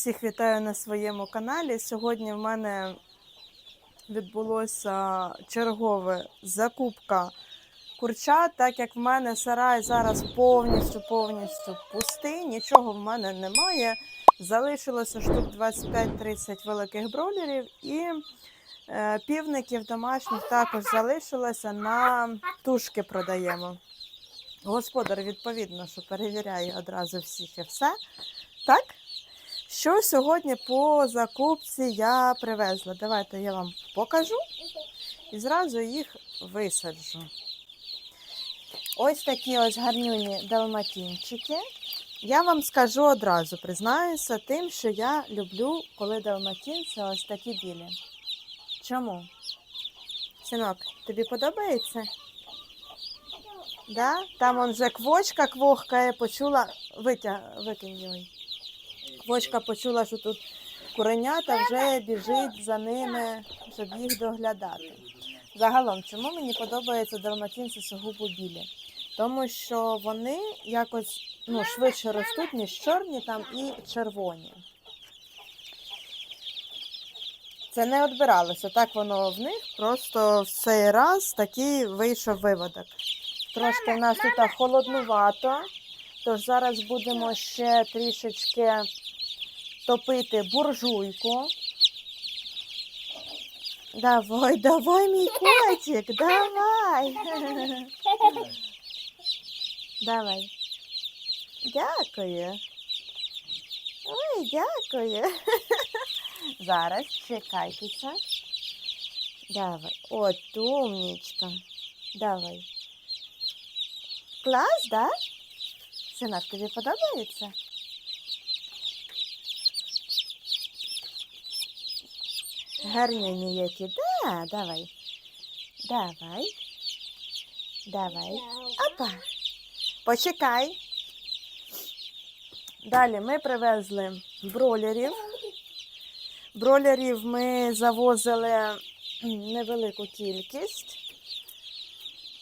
Всіх вітаю на своєму каналі. Сьогодні в мене відбулося чергова закупка курчат, так як в мене сарай зараз повністю повністю пустий, нічого в мене немає. Залишилося штук 25-30 великих бройлерів і е, півників домашніх також залишилося на тушки продаємо. Господар, відповідно, що перевіряє одразу всіх і все. Так? Що сьогодні по закупці я привезла? Давайте я вам покажу і зразу їх висаджу. Ось такі ось гарнюні далматінчики. Я вам скажу одразу, признаюся тим, що я люблю, коли далматінці ось такі білі. Чому? Синок, тобі подобається? Да? Там он вже квочка квохкає, почула, витяг, викинь її. Квочка почула, що тут куренята вже біжить за ними, щоб їх доглядати. Загалом, чому мені подобаються далматинці сугубо білі? Тому що вони якось ну, швидше ростуть, ніж чорні там і червоні. Це не відбиралося, так воно в них. Просто в цей раз такий вийшов виводок. Трошки в нас тут холоднувато, тож зараз будемо ще трішечки топити буржуйку. Давай, давай, мій котик, давай. Давай. Дякую. Ой, дякую. Зараз чекайтеся. Давай. От умнічка. Давай. Клас, да? Синок, тобі подобається? Гарні які. Да, давай. Давай. Давай. Опа. Почекай. Далі ми привезли бролерів. Бролерів ми завозили невелику кількість.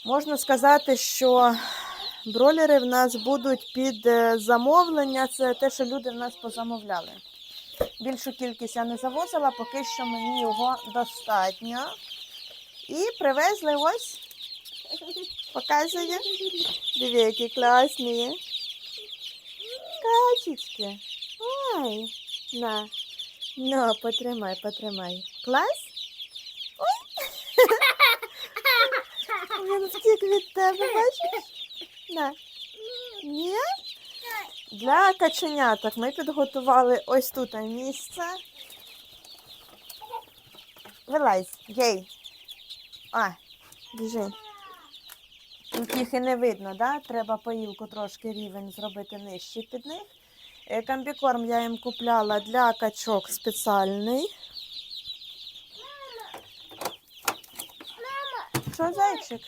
Можна сказати, що бролери в нас будуть під е, замовлення. Це те, що люди в нас позамовляли. Більшу кількість я не завозила, поки що мені його достатньо. І привезли ось, показую. Диви, які класні. Качечки. Ой, на. Ну, потримай, потримай. Клас? Ой. Він втік від тебе, бачиш? На. Ні? Для каченяток ми підготували ось тут місце. Вилазь, гей. А, біжи. Тут їх і не видно, да? Треба поїлку трошки рівень зробити нижче під них. Е, Комбікорм я їм купляла для качок спеціальний. Що, зайчик?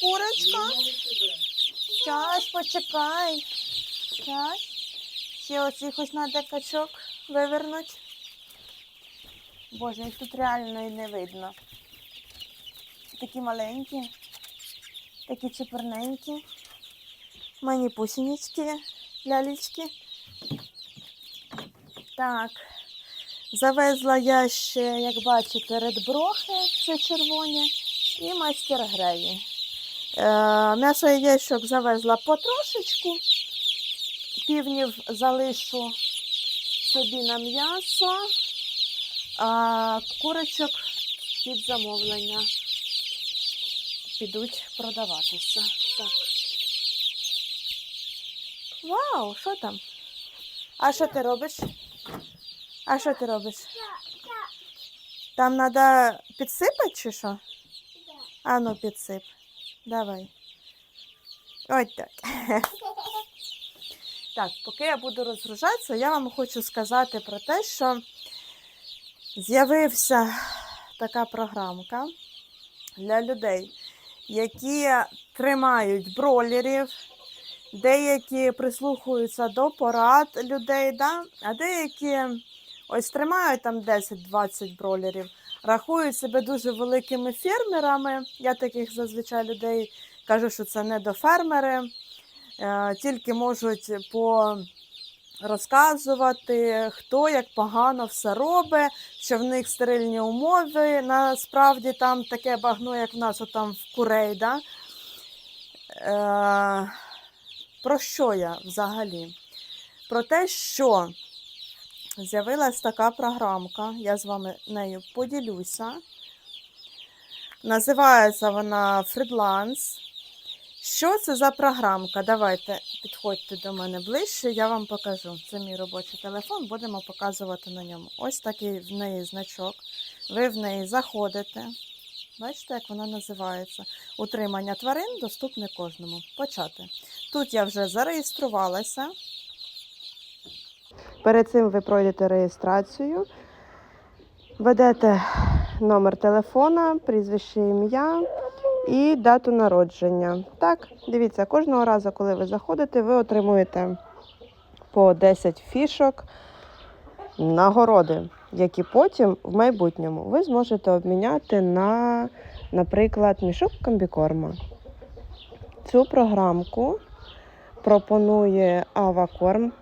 Курочка? Щас, почекай. Щас. Ще оцих ось треба качок вивернути. Боже, їх тут реально і не видно. Такі маленькі, такі чепурненькі. Мені пусінічки, лялечки. Так. Завезла я ще, як бачите, редброхи, це червоні, і майстер греї. Е, М'ясо яєчок завезла потрошечку. Півнів залишу собі на м'ясо, а курочок під замовлення підуть продаватися. Так. Вау, що там? А що ти робиш? А що ти робиш? Там треба підсипати чи що? А ну підсип. Давай. Ось так. Так, поки я буду розгружатися, я вам хочу сказати про те, що з'явився така програмка для людей, які тримають бролерів, деякі прислухаються до порад людей, да? а деякі ось тримають там 10-20 бролерів, рахують себе дуже великими фермерами. Я таких зазвичай людей кажу, що це не до фермери, е, тільки можуть по розказувати, хто як погано все робить, що в них стерильні умови. Насправді там таке багно, як в нас отам в курей. Да? Е, про що я взагалі? Про те, що з'явилась така програмка, я з вами нею поділюся. Називається вона Freelance. Що це за програмка? Давайте підходьте до мене ближче, я вам покажу. Це мій робочий телефон, будемо показувати на ньому. Ось такий в неї значок. Ви в неї заходите. Бачите, як вона називається? Утримання тварин доступне кожному. Почати. Тут я вже зареєструвалася. Перед цим ви пройдете реєстрацію, ведете номер телефона, прізвище ім'я і дату народження. Так, дивіться, кожного разу, коли ви заходите, ви отримуєте по 10 фішок нагороди, які потім в майбутньому ви зможете обміняти на, наприклад, мішок комбікорма. Цю програмку пропонує Авакорм,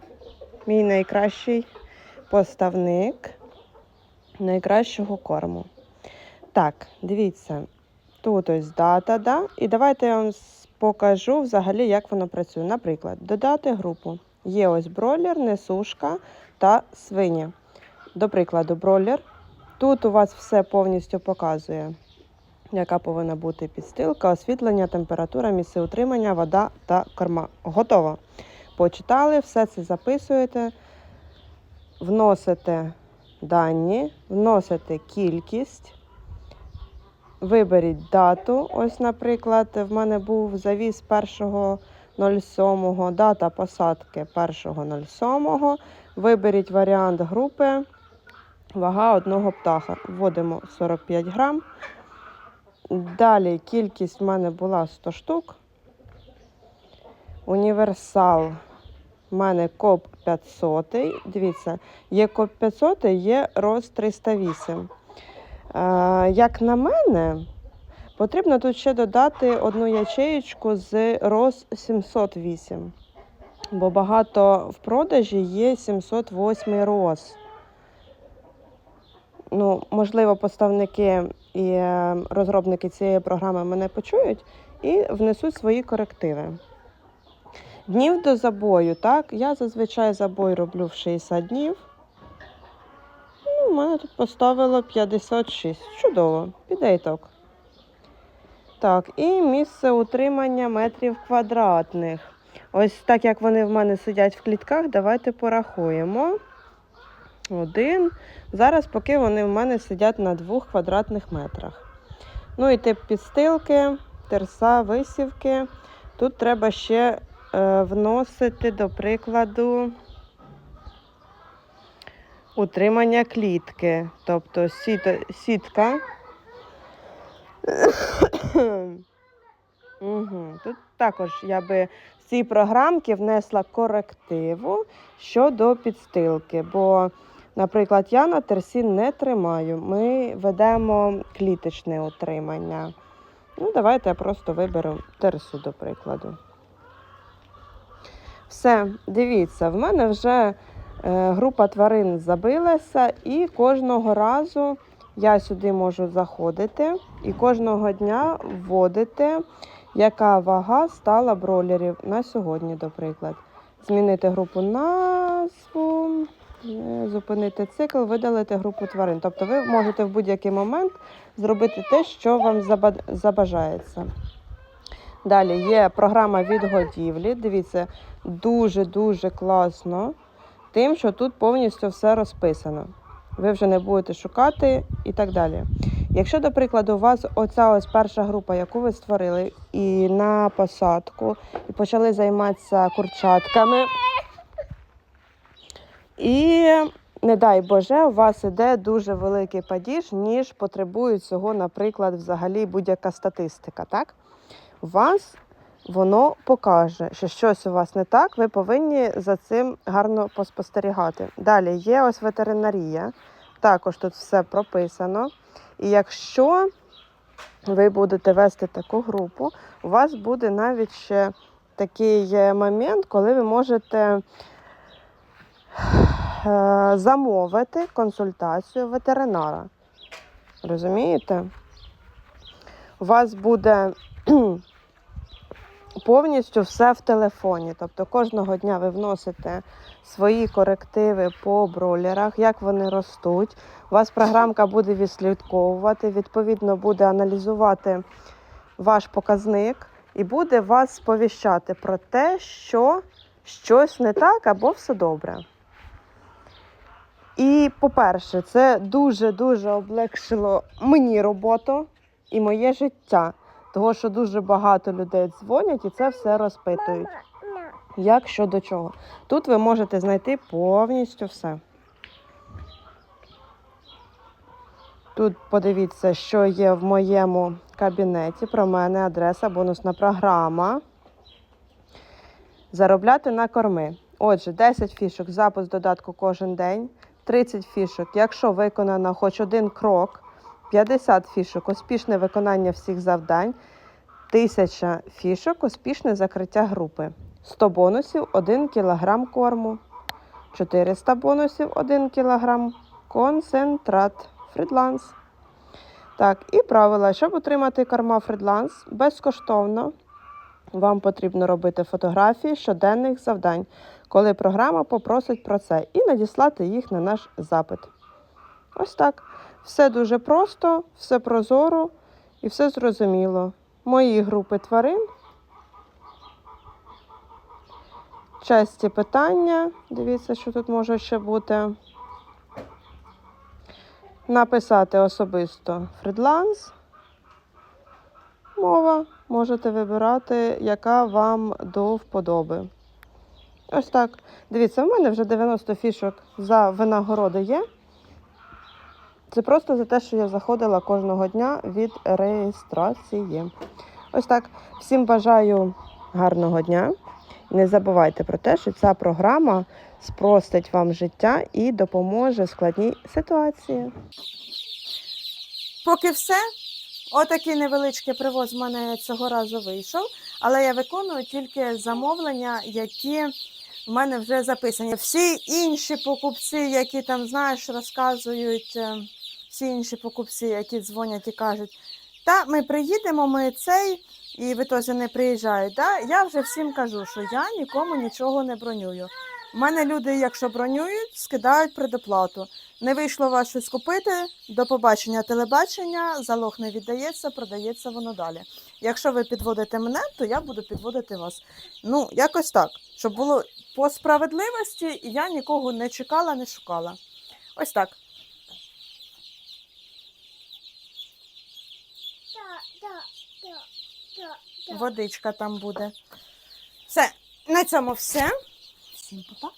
мій найкращий поставник найкращого корму. Так, дивіться, тут ось дата, да? і давайте я вам покажу взагалі, як воно працює. Наприклад, додати групу. Є ось бройлер, несушка та свині. До прикладу, бройлер. Тут у вас все повністю показує, яка повинна бути підстилка, освітлення, температура, місце утримання, вода та корма. Готово. Почитали, все це записуєте, вносите дані, вносите кількість, виберіть дату. Ось, наприклад, в мене був завіз 1.07, дата посадки 1.07. Виберіть варіант групи, вага одного птаха. Вводимо 45 грам. Далі кількість в мене була 100 штук. Універсал у мене КОП 500. Дивіться, є КОП 500, є РОС 308. Е, як на мене, потрібно тут ще додати одну ячеєчку з РОС 708. Бо багато в продажі є 708 РОС. Ну, можливо, поставники і е, розробники цієї програми мене почують і внесуть свої корективи. Днів до забою, так? Я зазвичай забой роблю в 60 днів. Ну, у мене тут поставило 56. Чудово, піде іток. Так, Так, і місце утримання метрів квадратних. Ось так як вони в мене сидять в клітках, давайте порахуємо. Один. Зараз, поки вони в мене сидять на двох квадратних метрах. Ну і тип підстилки, терса, висівки. Тут треба ще вносити, до прикладу, утримання клітки. Тобто сітка. Угу. Тут також я би в цій програмці внесла корективу щодо підстилки. Бо, наприклад, я на терсі не тримаю. Ми ведемо кліточне утримання. Ну, давайте я просто виберу терсу, до прикладу. Все, дивіться, в мене вже е, група тварин забилася, і кожного разу я сюди можу заходити і кожного дня вводити, яка вага стала бролерів на сьогодні, до прикладу. Змінити групу назву, е, зупинити цикл, видалити групу тварин. Тобто ви можете в будь-який момент зробити те, що вам забажається. Далі є програма відгодівлі. Дивіться, дуже-дуже класно тим, що тут повністю все розписано. Ви вже не будете шукати і так далі. Якщо, до прикладу, у вас оця ось перша група, яку ви створили, і на посадку, і почали займатися курчатками, і, не дай Боже, у вас іде дуже великий падіж, ніж потребує цього, наприклад, взагалі будь-яка статистика. Так? Вас воно покаже, що щось у вас не так, ви повинні за цим гарно поспостерігати. Далі є ось ветеринарія, також тут все прописано. І якщо ви будете вести таку групу, у вас буде навіть ще такий е, момент, коли ви можете е, замовити консультацію ветеринара. Розумієте? У вас буде повністю все в телефоні. Тобто кожного дня ви вносите свої корективи по бройлерах, як вони ростуть. У вас програмка буде відслідковувати, відповідно, буде аналізувати ваш показник і буде вас сповіщати про те, що щось не так або все добре. І, по-перше, це дуже-дуже облегшило мені роботу і моє життя, тому що дуже багато людей дзвонять і це все розпитують. Як що до чого. Тут ви можете знайти повністю все. Тут подивіться, що є в моєму кабінеті. Про мене адреса, бонусна програма. Заробляти на корми. Отже, 10 фішок, запис додатку кожен день, 30 фішок, якщо виконано хоч один крок, 50 фішок, успішне виконання всіх завдань, 1000 фішок, успішне закриття групи. 100 бонусів 1 кг корму, 400 бонусів 1 кг концентрат фрідланс. Так, і правила, щоб отримати корма фрідланс безкоштовно, вам потрібно робити фотографії щоденних завдань, коли програма попросить про це, і надіслати їх на наш запит. Ось так. Все дуже просто, все прозоро і все зрозуміло. Мої групи тварин. Часті питання. Дивіться, що тут може ще бути. Написати особисто фрідланс. Мова. Можете вибирати, яка вам до вподоби. Ось так. Дивіться, у мене вже 90 фішок за винагороди є. Це просто за те, що я заходила кожного дня від реєстрації. Ось так. Всім бажаю гарного дня. Не забувайте про те, що ця програма спростить вам життя і допоможе в складній ситуації. Поки все. Отакий невеличкий привоз в мене цього разу вийшов, але я виконую тільки замовлення, які в мене вже записані. Всі інші покупці, які там, знаєш, розказують, е, всі інші покупці, які дзвонять і кажуть, та ми приїдемо, ми цей, і в ітозі не приїжджають. Да? Я вже всім кажу, що я нікому нічого не бронюю. У мене люди, якщо бронюють, скидають предоплату. Не вийшло вас щось купити, до побачення телебачення, залог не віддається, продається воно далі. Якщо ви підводите мене, то я буду підводити вас. Ну, якось так, щоб було по справедливості, і я нікого не чекала, не шукала. Ось так. Водичка там буде. Все, на цьому все. Всім па-па.